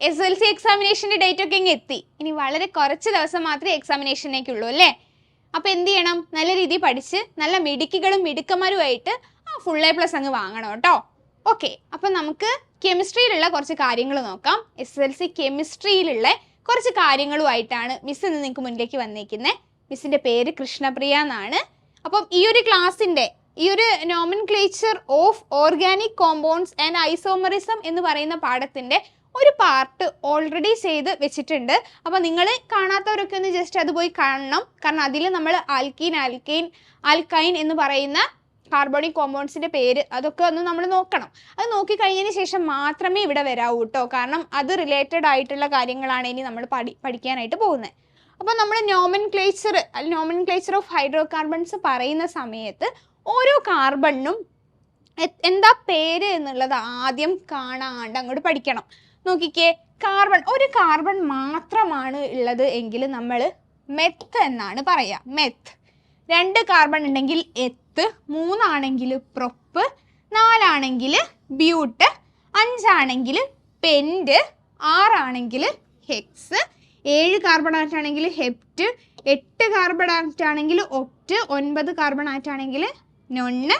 S L C എക്സാമിനേഷന്റെ date ഒക്കെ ഇങ്ങ് എത്തി. ഇനി വളരെ കുറച്ച് ദിവസം മാത്രമേ എക്സാമിനേഷനേക്കുള്ളൂ അല്ലേ? അപ്പോൾ എന്ത് ചെയ്യണം? നല്ല രീതിയിൽ പഠിച്ച് നല്ല മിടുക്കികളും മിടുക്കന്മാരുമായിട്ട് ആ ഫുൾ എ പ്ലസ് അങ്ങ് വാങ്ങണം കേട്ടോ. ഓക്കെ അപ്പം നമുക്ക് കെമിസ്ട്രിയിലുള്ള കുറച്ച് കാര്യങ്ങൾ നോക്കാം. എസ് എൽ സി കെമിസ്ട്രിയിലുള്ള കുറച്ച് കാര്യങ്ങളുമായിട്ടാണ് മിസ് ഇന്ന് നിങ്ങൾക്ക് മുന്നിലേക്ക് വന്നേക്കുന്നത് മിസ്സിന്റെ പേര് കൃഷ്ണപ്രിയ എന്നാണ്. അപ്പം ഈ ഒരു ക്ലാസ്സിന്റെ ഈ ഒരു nomenclature of organic compounds and isomerism എന്ന് പറയുന്ന പാഠത്തിന്റെ ഒരു പാർട്ട് ഓൾറെഡി ചെയ്ത് വെച്ചിട്ടുണ്ട്. അപ്പോൾ നിങ്ങൾ കാണാത്തവരൊക്കെ ഒന്ന് ജസ്റ്റ് അത് പോയി കാണണം. കാരണം അതിൽ നമ്മൾ ആൽക്കീൻ ആൽക്കൈൻ ആൽക്കൈൻ എന്ന് പറയുന്ന കാർബോണിക് കോമ്പൗണ്ട്സിന്റെ പേര് അതൊക്കെ ഒന്ന് നമ്മൾ നോക്കണം. അത് നോക്കിക്കഴിഞ്ഞതിന് ശേഷം മാത്രമേ ഇവിടെ വരാവൂ കേട്ടോ കാരണം അത് റിലേറ്റഡ് ആയിട്ടുള്ള കാര്യങ്ങളാണ് ഇനി നമ്മൾ പഠി പഠിക്കാനായിട്ട് പോകുന്നത്. അപ്പോൾ നമ്മൾ nomenclature nomenclature of hydrocarbons പറയുന്ന സമയത്ത് ഓരോ കാർബണിനും എന്താ പേര് എന്നുള്ളത് ആദ്യം കാണാണ്ട് അങ്ങോട്ട് പഠിക്കണം. നോക്കിക്കേ കാർബൺ ഒരു കാർബൺ മാത്രമാണ് ഉള്ളത് എങ്കിൽ നമ്മൾ മെത്ത് എന്നാണ് പറയുക മെത്ത് രണ്ട് കാർബൺ ഉണ്ടെങ്കിൽ എത്ത് മൂന്നാണെങ്കിൽ പ്രൊപ്പ് നാലാണെങ്കിൽ ബ്യൂട്ട് അഞ്ചാണെങ്കിൽ പെന്റ് ആറാണെങ്കിൽ ഹെക്സ് ഏഴ് കാർബൺ ആറ്റാണെങ്കിൽ ഹെപ്റ്റ് എട്ട് കാർബൺ ആറ്റാണെങ്കിൽ ഒപ്റ്റ് ഒൻപത് കാർബൺ ആറ്റാണെങ്കിൽ നൊണ്ണ്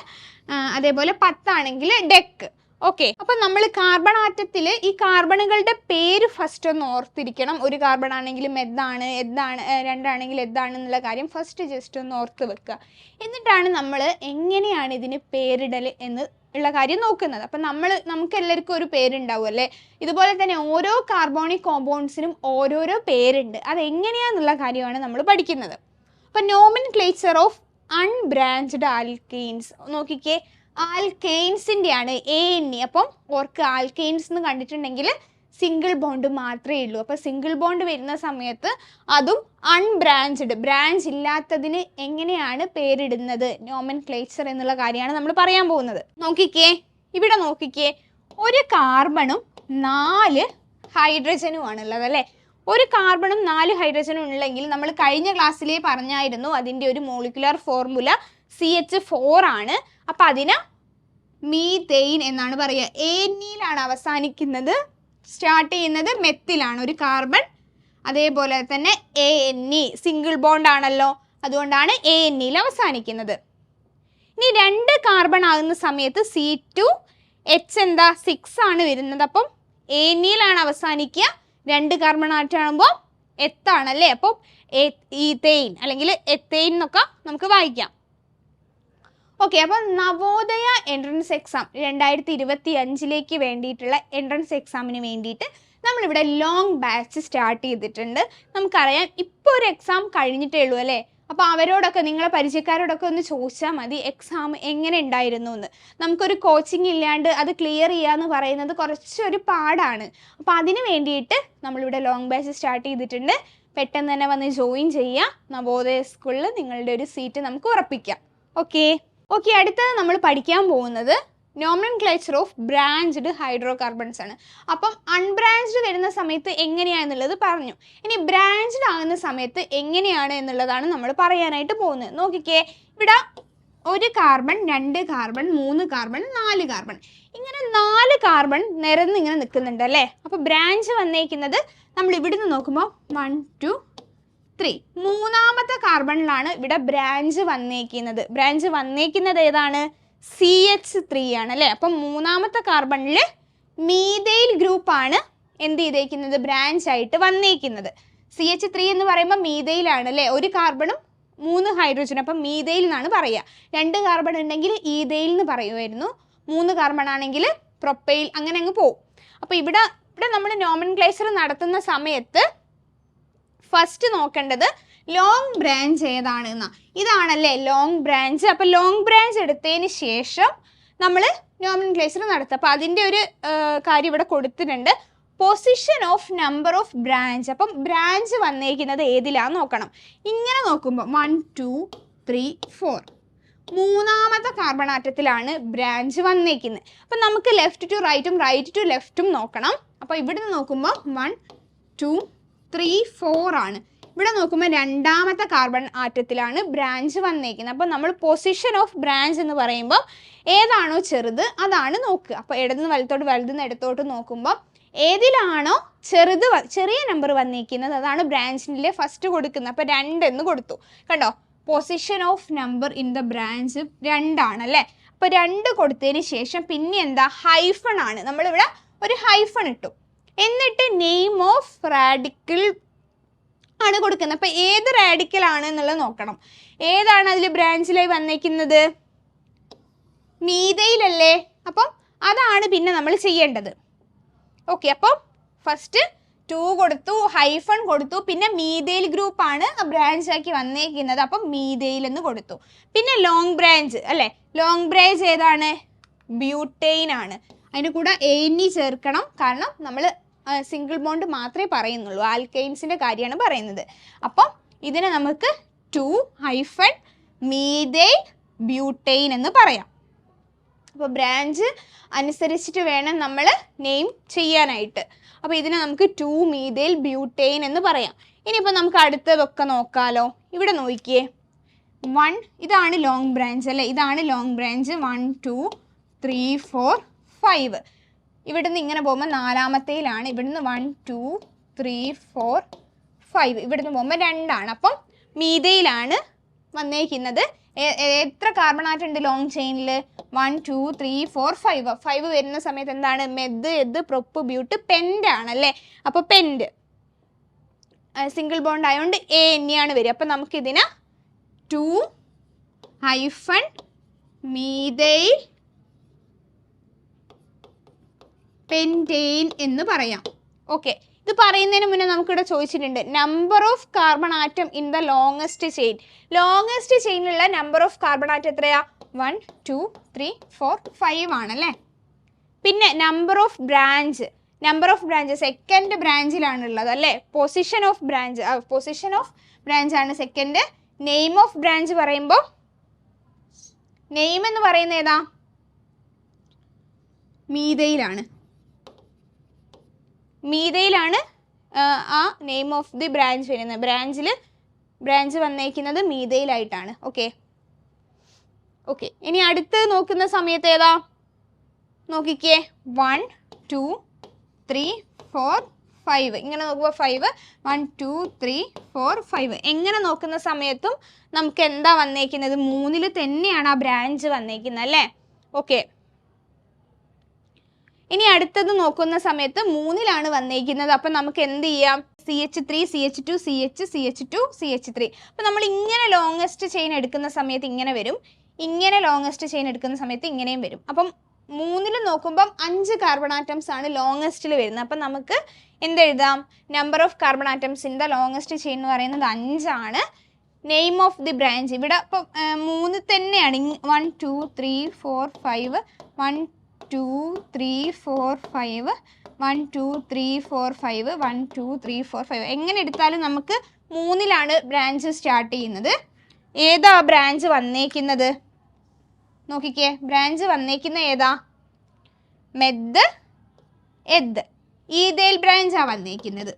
അതേപോലെ പത്താണെങ്കിൽ ഡെക്ക് ഓക്കെ അപ്പൊ നമ്മൾ കാർബൺ ആറ്റത്തിൽ ഈ കാർബണുകളുടെ പേര് ഫസ്റ്റ് ഒന്ന് ഓർത്തിരിക്കണം. ഒരു കാർബൺ ആണെങ്കിൽ എന്താണ് എന്താണ് രണ്ടാണെങ്കിൽ എതാണ് എന്നുള്ള കാര്യം ഫസ്റ്റ് ജസ്റ്റ് ഒന്ന് ഓർത്ത് വെക്കുക എന്നിട്ടാണ് നമ്മൾ എങ്ങനെയാണ് ഇതിന് പേരിടൽ എന്ന് ഉള്ള കാര്യം നോക്കുന്നത്. അപ്പം നമ്മൾ നമുക്ക് എല്ലാവർക്കും ഒരു പേരുണ്ടാവും അല്ലേ? ഇതുപോലെ തന്നെ ഓരോ കാർബോണിക് കോമ്പൗണ്ട്സിനും ഓരോരോ പേരുണ്ട്. അത് എങ്ങനെയാന്നുള്ള കാര്യമാണ് നമ്മൾ പഠിക്കുന്നത്. അപ്പം nomenclature of unbranched alkanes നോക്കിക്കേ. ആൽക്കെയിൻസിന്റെ ആണ് എ എൻ ഇ അപ്പം ഓർക്ക് ആൽക്കെയിൻസ് എന്ന് കണ്ടിട്ടുണ്ടെങ്കിൽ സിംഗിൾ ബോണ്ട് മാത്രമേ ഉള്ളൂ. അപ്പോൾ സിംഗിൾ ബോണ്ട് വരുന്ന സമയത്ത് അതും അൺബ്രാഞ്ച്ഡ് ബ്രാഞ്ച് ഇല്ലാത്തതിന് എങ്ങനെയാണ് പേരിടുന്നത്? നോമൻ ക്ലേച്ചർ എന്നുള്ള കാര്യമാണ് നമ്മൾ പറയാൻ പോകുന്നത്. നോക്കിക്കേ ഇവിടെ നോക്കിക്കേ. ഒരു കാർബണും നാല് ഹൈഡ്രജനും ആണുള്ളത് അല്ലേ? ഒരു കാർബണും നാല് ഹൈഡ്രജനും ഉണ്ടെങ്കിൽ നമ്മൾ കഴിഞ്ഞ ക്ലാസ്സിലേ പറഞ്ഞായിരുന്നു അതിന്റെ ഒരു molecular formula C H four ആണ്. അപ്പം അതിന് മീതെയിൻ എന്നാണ് പറയുക. ഏനിയിലാണ് അവസാനിക്കുന്നത്. സ്റ്റാർട്ട് ചെയ്യുന്നത് മെത്തിലാണ് ഒരു കാർബൺ. അതേപോലെ തന്നെ A N E single bond ആണല്ലോ. അതുകൊണ്ടാണ് എ എൻ ഇയിൽ അവസാനിക്കുന്നത്. ഇനി രണ്ട് കാർബൺ ആകുന്ന സമയത്ത് സി ടു എച്ച് എന്താ? സിക്സ് ആണ് വരുന്നത്. അപ്പം എ എൻ ഇയിലാണ് അവസാനിക്കുക. രണ്ട് കാർബൺ ആറ്റാകുമ്പോൾ എത്താണല്ലേ? അപ്പം ഈതെയിൻ അല്ലെങ്കിൽ എത്തെയിൻ എന്നൊക്കെ നമുക്ക് വായിക്കാം. ഓക്കെ അപ്പം നവോദയ എൻട്രൻസ് എക്സാം രണ്ടായിരത്തി ഇരുപത്തി അഞ്ചിലേക്ക് വേണ്ടിയിട്ടുള്ള എൻട്രൻസ് എക്സാമിന് വേണ്ടിയിട്ട് നമ്മളിവിടെ ലോങ് ബാച്ച് സ്റ്റാർട്ട് ചെയ്തിട്ടുണ്ട്. നമുക്കറിയാം ഇപ്പോൾ ഒരു എക്സാം കഴിഞ്ഞിട്ടേ ഉള്ളൂ അല്ലേ? അപ്പോൾ അവരോടൊക്കെ നിങ്ങളെ പരിചയക്കാരോടൊക്കെ ഒന്ന് ചോദിച്ചാൽ മതി എക്സാം എങ്ങനെ ഉണ്ടായിരുന്നു എന്ന്. നമുക്കൊരു കോച്ചിങ് ഇല്ലാണ്ട് അത് ക്ലിയർ എന്ന് പറയുന്നത് കുറച്ചൊരു പാടാണ്. അപ്പോൾ അതിന് വേണ്ടിയിട്ട് നമ്മളിവിടെ ലോങ് ബാച്ച് സ്റ്റാർട്ട് ചെയ്തിട്ടുണ്ട്. പെട്ടെന്ന് തന്നെ വന്ന് ജോയിൻ ചെയ്യുക നവോദയ സ്കൂളിൽ നിങ്ങളുടെ ഒരു സീറ്റ് നമുക്ക് ഉറപ്പിക്കാം. ഓക്കെ ഓക്കെ അടുത്തത് നമ്മൾ പഠിക്കാൻ പോകുന്നത് nomenclature of branched hydrocarbons ആണ്. അപ്പം അൺബ്രാഞ്ച്ഡ് വരുന്ന സമയത്ത് എങ്ങനെയാണെന്നുള്ളത് പറഞ്ഞു. ഇനി ബ്രാഞ്ച്ഡ് ആകുന്ന സമയത്ത് എങ്ങനെയാണ് എന്നുള്ളതാണ് നമ്മൾ പറയാനായിട്ട് പോകുന്നത്. നോക്കിക്കേ ഇവിടെ ഒരു കാർബൺ രണ്ട് കാർബൺ മൂന്ന് കാർബൺ നാല് കാർബൺ ഇങ്ങനെ നാല് കാർബൺ നിരന്ന് ഇങ്ങനെ നിൽക്കുന്നുണ്ട് അല്ലേ? അപ്പോൾ ബ്രാഞ്ച് വന്നേക്കുന്നത് നമ്മൾ ഇവിടുന്ന് നോക്കുമ്പോൾ വൺ ടു ത്രീ. മൂന്നാമത്തെ കാർബണിലാണ് ഇവിടെ ബ്രാഞ്ച് വന്നേക്കുന്നത്. ബ്രാഞ്ച് വന്നേക്കുന്നത് ഏതാണ്? സി എച്ച് ത്രീ ആണ് അല്ലേ? അപ്പം മൂന്നാമത്തെ കാർബണിൽ മീതെയിൽ ഗ്രൂപ്പാണ് എന്ത് ചെയ്തേക്കുന്നത്? ബ്രാഞ്ച് ആയിട്ട് വന്നേക്കുന്നത്. സി എച്ച് ത്രീ എന്ന് പറയുമ്പോൾ മീതയിലാണ് അല്ലേ? ഒരു കാർബണും മൂന്ന് ഹൈഡ്രജൻ അപ്പം മീതയിൽ എന്നാണ് പറയുക. രണ്ട് കാർബൺ ഉണ്ടെങ്കിൽ ഈതയിൽ എന്ന് പറയുമായിരുന്നു. മൂന്ന് കാർബൺ ആണെങ്കിൽ പ്രൊപ്പൈൽ അങ്ങനെ അങ്ങ് പോവും. അപ്പോൾ ഇവിടെ ഇവിടെ നമ്മൾ നോമൻ നടത്തുന്ന സമയത്ത് ഫസ്റ്റ് നോക്കേണ്ടത് ലോങ് ബ്രാഞ്ച് ഏതാണ് എന്നാ ഇതാണല്ലേ ലോങ് ബ്രാഞ്ച് അപ്പോൾ ലോങ് ബ്രാഞ്ച് എടുത്തതിന് ശേഷം നമ്മൾ നോമിൻ ക്ലേച്ചർ നടത്തുക. അപ്പോൾ അതിന്റെ ഒരു കാര്യം ഇവിടെ കൊടുത്തിട്ടുണ്ട്. Position of number of branch അപ്പം ബ്രാഞ്ച് വന്നേക്കുന്നത് ഏതിലാന്ന് നോക്കണം. ഇങ്ങനെ നോക്കുമ്പോൾ വൺ ടു ത്രീ ഫോർ മൂന്നാമത്തെ കാർബൺ ആറ്റത്തിലാണ് ബ്രാഞ്ച് വന്നേക്കുന്നത്. അപ്പം നമുക്ക് ലെഫ്റ്റ് ടു റൈറ്റും റൈറ്റ് ടു ലെഫ്റ്റും നോക്കണം. അപ്പോൾ ഇവിടുന്ന് നോക്കുമ്പോൾ വൺ ടു ത്രീ ഫോർ ആണ്. ഇവിടെ നോക്കുമ്പോൾ രണ്ടാമത്തെ കാർബൺ ആറ്റത്തിലാണ് ബ്രാഞ്ച് വന്നേക്കുന്നത്. അപ്പോൾ നമ്മൾ പൊസിഷൻ ഓഫ് ബ്രാഞ്ച് എന്ന് പറയുമ്പോൾ ഏതാണോ ചെറുത് അതാണ് നോക്കുക. അപ്പോൾ ഇടതുനിന്ന് വലത്തോട്ട് വലതുനിന്ന് ഇടത്തോട്ട് നോക്കുമ്പോൾ ഏതിലാണോ ചെറുത് ചെറിയ നമ്പർ വന്നിരിക്കുന്നത് അതാണ് ബ്രാഞ്ചിന്റെ ഫസ്റ്റ് കൊടുക്കുന്നത്. അപ്പോൾ രണ്ട് എന്ന് കൊടുത്തു. കണ്ടോ? Position of number in the branch രണ്ടാണ് അല്ലേ? അപ്പോൾ രണ്ട് കൊടുത്തതിന് ശേഷം പിന്നെ എന്താ? ഹൈഫൺ ആണ്. നമ്മളിവിടെ ഒരു ഹൈഫൺ ഇട്ടു. എന്നിട്ട് നെയിം ഓഫ് റാഡിക്കിൾ ആണ് കൊടുക്കുന്നത്. അപ്പോൾ ഏത് റാഡിക്കൽ ആണ് എന്നുള്ളത് നോക്കണം. ഏതാണ് അതിൽ ബ്രാഞ്ചിലായി വന്നേക്കുന്നത്? മീതയിലല്ലേ? അപ്പം അതാണ് പിന്നെ നമ്മൾ ചെയ്യേണ്ടത്. ഓക്കെ അപ്പം ഫസ്റ്റ് ടു കൊടുത്തു ഹൈഫൺ കൊടുത്തു പിന്നെ മീതയിൽ ഗ്രൂപ്പാണ് ബ്രാഞ്ച് ആക്കി വന്നേക്കുന്നത്. അപ്പം മീതയിൽ എന്ന് കൊടുത്തു. പിന്നെ ലോങ് ബ്രാഞ്ച് അല്ലേ? ലോങ് ബ്രാഞ്ച് ഏതാണ്? ബ്യൂട്ടെയിൻ ആണ്. അതിന്റെ കൂടെ എനി ചേർക്കണം. കാരണം നമ്മൾ സിംഗിൾ ബോണ്ട് മാത്രമേ പറയുന്നുള്ളൂ. ആൽക്കൈൻസിന്റെ കാര്യമാണ് പറയുന്നത്. അപ്പം ഇതിനെ നമുക്ക് ടു ഹൈഫൺ മീതൈൻ ബ്യൂട്ടെയിൻ എന്ന് പറയാം. അപ്പോൾ ബ്രാഞ്ച് അനുസരിച്ചിട്ട് വേണം നമ്മൾ നെയിം ചെയ്യാനായിട്ട്. അപ്പോൾ ഇതിനെ നമുക്ക് ടു മീതെയിൽ ബ്യൂട്ടെയിൻ എന്ന് പറയാം. ഇനിയിപ്പോൾ നമുക്ക് അടുത്തതൊക്കെ നോക്കാലോ. ഇവിടെ നോക്കിയേ. വൺ ഇതാണ് ലോങ് ബ്രാഞ്ച് അല്ലേ? ഇതാണ് long branch one two three four five ഇവിടുന്ന് ഇങ്ങനെ പോകുമ്പോൾ നാലാമത്തേലാണ്. ഇവിടുന്ന് one two three four five ഇവിടുന്ന് പോകുമ്പോൾ രണ്ടാണ്. അപ്പം മീതയിലാണ് വന്നേക്കുന്നത്. എത്ര കാർബൺ ആറ്റം ഉണ്ട് long ചെയിനിൽ one two three four five five വരുന്ന സമയത്ത് എന്താണ്? മെദ് എദ് പ്രൊപ്പ് ബ്യൂട്ട് പെൻഡ് ആണ് അല്ലേ അപ്പോൾ പെൻഡ് സിംഗിൾ ബോണ്ട് ആയതുകൊണ്ട് എ എന്നെയാണ് വരിക. അപ്പം നമുക്കിതിന് ടു ഹൈഫൺ മീതൈൽ പെന്റെയിൻ എന്ന് പറയാം. ഓക്കെ ഇത് പറയുന്നതിന് മുന്നേ നമുക്കിവിടെ ചോദിച്ചിട്ടുണ്ട് number of carbon atom in the longest chain longest ചെയിനിലുള്ള number of carbon atom എത്രയാ? One two three four five ആണല്ലേ? പിന്നെ number of branch number of branch second ബ്രാഞ്ചിലാണ് ഉള്ളത് അല്ലേ? Position of branch position of branch ആണ് second name of branch പറയുമ്പോൾ name എന്ന് പറയുന്നത് ഏതാ? മീതയിലാണ്. മീതയിലാണ് ആ, നെയിം ഓഫ് ദി ബ്രാഞ്ച് വരുന്നത്. ബ്രാഞ്ചിൽ ബ്രാഞ്ച് വന്നേക്കുന്നത് മീതയിലായിട്ടാണ്. ഓക്കെ ഓക്കെ ഇനി അടുത്ത് നോക്കുന്ന സമയത്ത് ഏതാ? നോക്കിക്കേ. One two three four five ഇങ്ങനെ നോക്കുമ്പോൾ five one two three four five എങ്ങനെ നോക്കുന്ന സമയത്തും നമുക്ക് എന്താ വന്നേക്കുന്നത്? മൂന്നിൽ തന്നെയാണ് ആ ബ്രാഞ്ച് വന്നേക്കുന്നത് അല്ലേ? ഓക്കെ ഇനി അടുത്തത് നോക്കുന്ന സമയത്ത് മൂന്നിലാണ് വന്നേക്കുന്നത്. അപ്പം നമുക്ക് എന്ത് ചെയ്യാം? C H three C H two C H C H two C H three അപ്പം നമ്മൾ ഇങ്ങനെ ലോങ്ങസ്റ്റ് ചെയിൻ എടുക്കുന്ന സമയത്ത് ഇങ്ങനെ വരും. ഇങ്ങനെ ലോങ്ങസ്റ്റ് ചെയിൻ എടുക്കുന്ന സമയത്ത് ഇങ്ങനെയും വരും. അപ്പം മൂന്നിൽ നോക്കുമ്പം അഞ്ച് കാർബൺ ആറ്റംസ് ആണ് ലോങ്ങസ്റ്റിൽ വരുന്നത്. അപ്പം നമുക്ക് എന്തെഴുതാം number of carbon atoms in the longest chain എന്ന് പറയുന്നത് അഞ്ചാണ്. നെയിം ഓഫ് ദി ബ്രാഞ്ച് ഇവിടെ ഇപ്പം മൂന്ന് തന്നെയാണ്. One two three four five one two three four five one two three four five one two three four five എങ്ങനെ എടുത്താലും നമുക്ക് മൂന്നിലാണ് ബ്രാഞ്ച് സ്റ്റാർട്ട് ചെയ്യുന്നത്. ഏതാ ബ്രാഞ്ച് വന്നേക്കുന്നത്? നോക്കിക്കേ ബ്രാഞ്ച് വന്നേക്കുന്ന ഏതാ? മെദ് എദ്. ഈതേൽ ബ്രാഞ്ചാണ് വന്നേക്കുന്നത്.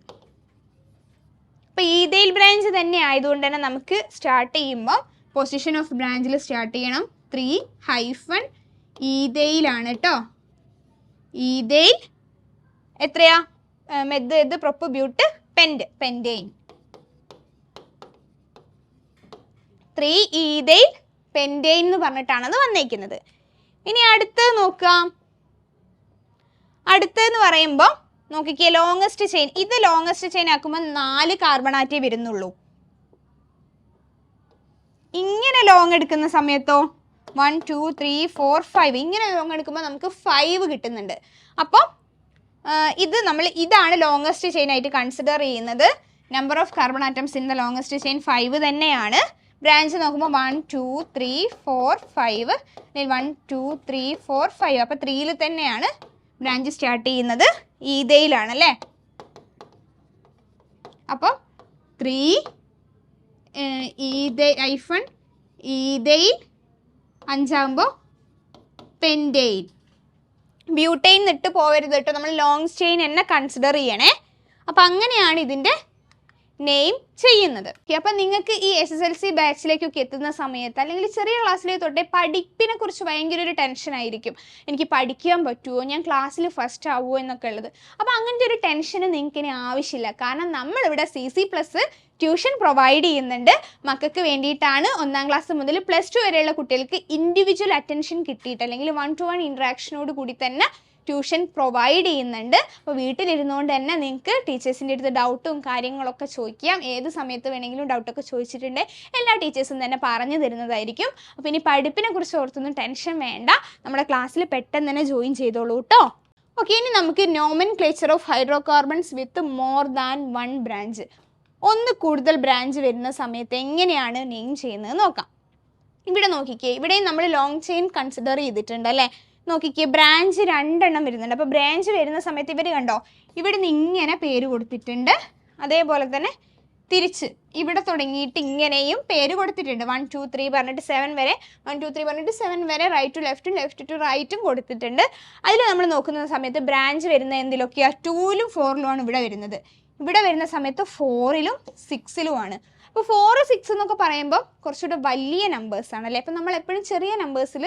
അപ്പോൾ ഈതേൽ ബ്രാഞ്ച് തന്നെ ആയതുകൊണ്ട് തന്നെ നമുക്ക് സ്റ്റാർട്ട് ചെയ്യുമ്പോൾ പൊസിഷൻ ഓഫ് ബ്രാഞ്ചിൽ സ്റ്റാർട്ട് ചെയ്യണം. ത്രീ ഹൈഫൺ ഈതയിലാണ് കേട്ടോ ഈതയിൽ എത്രയാ? Meth eth prop but pent pentane three ethyl pentane എന്ന് പറഞ്ഞിട്ടാണ് അത് വന്നേക്കുന്നത്. ഇനി അടുത്തത് നോക്കാം. അടുത്തതെന്ന് പറയുമ്പോൾ നോക്കിക്കേ ലോങ്ങസ്റ്റ് ചെയിൻ ഇത് ലോങ്ങസ്റ്റ് ചെയിൻ ആക്കുമ്പോൾ നാല് കാർബണാറ്റേ വരുന്നുള്ളൂ. ഇങ്ങനെ ലോങ് എടുക്കുന്ന സമയത്തോ? One two three four five ഇങ്ങനെ ലോങ് എടുക്കുമ്പോൾ നമുക്ക് ഫൈവ് കിട്ടുന്നുണ്ട്. അപ്പോൾ ഇത് നമ്മൾ ഇതാണ് ലോങ്ങസ്റ്റ് ചെയിൻ ആയിട്ട് കൺസിഡർ ചെയ്യുന്നത്. Number of carbon atoms in the longest chain five തന്നെയാണ്. ബ്രാഞ്ച് നോക്കുമ്പോൾ one two three four five one two three four five അപ്പോൾ ത്രീയിൽ തന്നെയാണ് ബ്രാഞ്ച് സ്റ്റാർട്ട് ചെയ്യുന്നത്. ഈതയിലാണ് അല്ലേ? അപ്പോൾ ത്രീ ഈതൈ ഐഫൺ ഈതയിൽ അഞ്ചാകുമ്പോൾ പെന്റെയിൻ ബ്യൂട്ടെയിൻ ഇട്ട് പോകരുത് കേട്ടോ. നമ്മൾ ലോങ് ചെയിൻ എന്നെ കൺസിഡർ ചെയ്യണേ. അപ്പം അങ്ങനെയാണ് ഇതിന്റെ നെയിം ചെയ്യുന്നത്. അപ്പം നിങ്ങൾക്ക് ഈ എസ് എസ് എൽ സി ബാച്ചിലേക്കൊക്കെ എത്തുന്ന സമയത്ത് അല്ലെങ്കിൽ ചെറിയ ക്ലാസ്സിലേക്ക് തൊട്ടേ പഠിപ്പിനെ കുറിച്ച് ഭയങ്കര ഒരു ടെൻഷൻ ആയിരിക്കും. എനിക്ക് പഠിക്കാൻ പറ്റുമോ ഞാൻ ക്ലാസ്സിൽ ഫസ്റ്റ് ആവുമോ എന്നൊക്കെ ഉള്ളത്. അപ്പോൾ അങ്ങനത്തെ ഒരു ടെൻഷന് നിങ്ങൾക്ക് ഇനി ആവശ്യമില്ല. കാരണം നമ്മളിവിടെ C C plus tuition provide ചെയ്യുന്നുണ്ട്. മക്കൾക്ക് വേണ്ടിയിട്ടാണ് ഒന്നാം ക്ലാസ് മുതൽ പ്ലസ് ടു വരെയുള്ള കുട്ടികൾക്ക് ഇൻഡിവിജ്വൽ അറ്റൻഷൻ കിട്ടിയിട്ട് അല്ലെങ്കിൽ വൺ ടു വൺ ഇൻട്രാക്ഷനോട് കൂടി തന്നെ ട്യൂഷൻ പ്രൊവൈഡ് ചെയ്യുന്നുണ്ട്. അപ്പോൾ വീട്ടിലിരുന്നുകൊണ്ട് തന്നെ നിങ്ങൾക്ക് ടീച്ചേഴ്സിന്റെ അടുത്ത് ഡൗട്ടും കാര്യങ്ങളൊക്കെ ചോദിക്കാം. ഏത് സമയത്ത് വേണമെങ്കിലും ഡൗട്ടൊക്കെ ചോദിച്ചിട്ടുണ്ട്. എല്ലാ ടീച്ചേഴ്സും തന്നെ പറഞ്ഞു തരുന്നതായിരിക്കും. അപ്പോൾ ഇനി പഠിപ്പിനെ കുറിച്ച് ഓർത്തൊന്നും ടെൻഷൻ വേണ്ട. നമ്മുടെ ക്ലാസ്സിൽ പെട്ടെന്ന് തന്നെ ജോയിൻ ചെയ്തോളൂ കേട്ടോ ഓക്കെ ഇനി നമുക്ക് nomenclature of hydrocarbons with more than one branch ഒന്ന് കൂടുതൽ ബ്രാഞ്ച് വരുന്ന സമയത്ത് എങ്ങനെയാണ് നെയിം ചെയ്യുന്നത് നോക്കാം. ഇവിടെ നോക്കിക്കേ ഇവിടെയും നമ്മൾ ലോങ് ചെയിൻ കൺസിഡർ ചെയ്തിട്ടുണ്ട് അല്ലേ? നോക്കിക്കേ ബ്രാഞ്ച് രണ്ടെണ്ണം വരുന്നുണ്ട്. അപ്പോൾ ബ്രാഞ്ച് വരുന്ന സമയത്ത് ഇവർ കണ്ടോ? ഇവിടെ നിന്ന് ഇങ്ങനെ പേര് കൊടുത്തിട്ടുണ്ട്. അതേപോലെ തന്നെ തിരിച്ച് ഇവിടെ തുടങ്ങിയിട്ട് ഇങ്ങനെയും പേര് കൊടുത്തിട്ടുണ്ട്. വൺ ടു ത്രീ പറഞ്ഞിട്ട് സെവൻ വരെ വൺ ടു ത്രീ പറഞ്ഞിട്ട് സെവൻ വരെ റൈറ്റ് ടു ലെഫ്റ്റും ലെഫ്റ്റ് ടു റൈറ്റും കൊടുത്തിട്ടുണ്ട്. അതിൽ നമ്മൾ നോക്കുന്ന സമയത്ത് ബ്രാഞ്ച് വരുന്ന എന്തിലൊക്കെയാണ് ടൂലും ഫോറിലുമാണ് ഇവിടെ വരുന്നത്. ഇവിടെ വരുന്ന സമയത്ത് ഫോറിലും സിക്സിലുമാണ് അപ്പോൾ ഫോർ സിക്സ് എന്നൊക്കെ പറയുമ്പോൾ കുറച്ചുകൂടെ വലിയ നമ്പേഴ്സ് ആണല്ലേ അപ്പോൾ അപ്പം നമ്മൾ എപ്പോഴും ചെറിയ നമ്പേഴ്സിൽ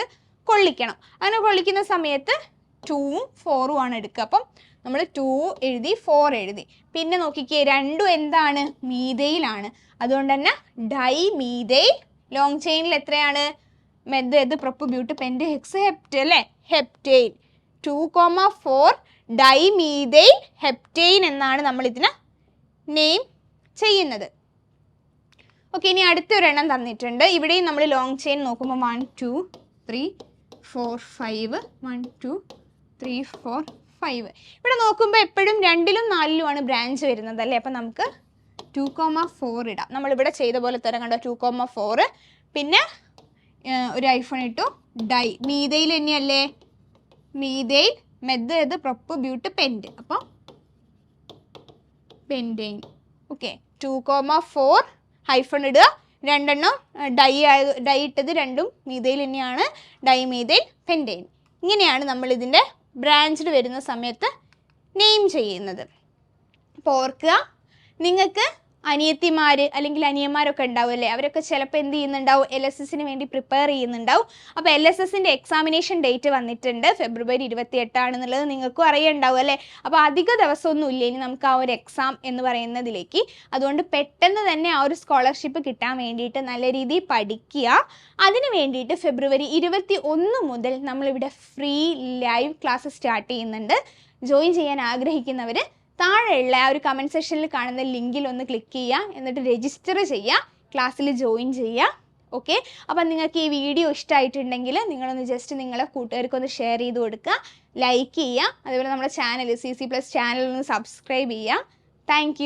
കൊള്ളിക്കണം. അങ്ങനെ കൊള്ളിക്കുന്ന സമയത്ത് ടൂവും ഫോറും ആണ് എടുക്കുക. അപ്പം നമ്മൾ ടു എഴുതി ഫോർ എഴുതി. പിന്നെ നോക്കിക്കേ രണ്ടും എന്താണ്? മീതയിലാണ്. അതുകൊണ്ട് തന്നെ ഡൈ മീതയിൽ ലോങ് ചെയിനിൽ എത്രയാണ്? Meth eth prop but pent hex hept അല്ലേ? Heptane two comma four di methyl heptane എന്നാണ് നമ്മൾ ഇതിന് നെയിം ചെയ്യുന്നത്. ഓക്കെ ഇനി അടുത്തൊരെണ്ണം തന്നിട്ടുണ്ട്. ഇവിടെയും നമ്മൾ ലോങ് ചെയിൻ നോക്കുമ്പോൾ one two three four five one two three four five ഇവിടെ നോക്കുമ്പോൾ എപ്പോഴും രണ്ടിലും നാലിലുമാണ് ബ്രാഞ്ച് വരുന്നത് അല്ലേ? അപ്പം നമുക്ക് ടു കോമ ഫോർ ഇടാം. നമ്മളിവിടെ ചെയ്ത പോലെ തന്നെ കണ്ടോ ടു കോമ ഫോർ പിന്നെ ഒരു ഐഫോൺ ഇട്ടു ഡൈ മീതയിൽ തന്നെയല്ലേ? Methyl meth eth prop but pent അപ്പം pentane okay two comma four hyphen ഇടുക. രണ്ടെണ്ണം ഡൈ ആയത് ഡൈ ഇട്ടത് രണ്ടും മീതയിൽ തന്നെയാണ്. ഡൈ മീതയിൽ പെന്റെയിൻ ഇങ്ങനെയാണ് നമ്മൾ ഇതിന്റെ ബ്രാഞ്ചിൽ വരുന്ന സമയത്ത് നെയിം ചെയ്യുന്നത്. അപ്പോൾ ഓർക്കുക നിങ്ങൾക്ക് അനിയത്തിമാർ അല്ലെങ്കിൽ അനിയന്മാരൊക്കെ ഉണ്ടാവും അല്ലേ? അവരൊക്കെ ചിലപ്പോൾ എന്ത് ചെയ്യുന്നുണ്ടാവും? എൽ എസ് എസിന് വേണ്ടി പ്രിപ്പയർ ചെയ്യുന്നുണ്ടാവും. അപ്പോൾ എൽ എസ് എസിന്റെ എക്സാമിനേഷൻ ഡേറ്റ് വന്നിട്ടുണ്ട്. ഫെബ്രുവരി ഇരുപത്തി എട്ടാണെന്നുള്ളത് നിങ്ങൾക്കും അറിയണ്ടാവും അല്ലേ? അപ്പോൾ അധിക ദിവസമൊന്നും ഇല്ല ഇനി നമുക്ക് ആ ഒരു എക്സാം എന്ന് പറയുന്നതിലേക്ക്. അതുകൊണ്ട് പെട്ടെന്ന് തന്നെ ആ ഒരു സ്കോളർഷിപ്പ് കിട്ടാൻ വേണ്ടിയിട്ട് നല്ല രീതിയിൽ പഠിക്കുക. അതിന് വേണ്ടിയിട്ട് ഫെബ്രുവരി ഇരുപത്തി ഒന്ന് മുതൽ നമ്മളിവിടെ ഫ്രീ ലൈവ് ക്ലാസ് സ്റ്റാർട്ട് ചെയ്യുന്നുണ്ട്. ജോയിൻ ചെയ്യാൻ ആഗ്രഹിക്കുന്നവർ താഴെയുള്ള ആ ഒരു കമന്റ് സെക്ഷനിൽ കാണുന്ന ലിങ്കിൽ ഒന്ന് ക്ലിക്ക് ചെയ്യുക. എന്നിട്ട് രജിസ്റ്റർ ചെയ്യുക. ക്ലാസ്സിൽ ജോയിൻ ചെയ്യുക. ഓക്കെ അപ്പം നിങ്ങൾക്ക് ഈ വീഡിയോ ഇഷ്ടമായിട്ടുണ്ടെങ്കിൽ നിങ്ങളൊന്ന് ജസ്റ്റ് നിങ്ങളെ കൂട്ടുകാർക്കൊന്ന് ഷെയർ ചെയ്ത് കൊടുക്കുക. ലൈക്ക് ചെയ്യുക. അതുപോലെ നമ്മുടെ channel C C plus channel ഒന്ന് സബ്സ്ക്രൈബ് ചെയ്യുക. താങ്ക്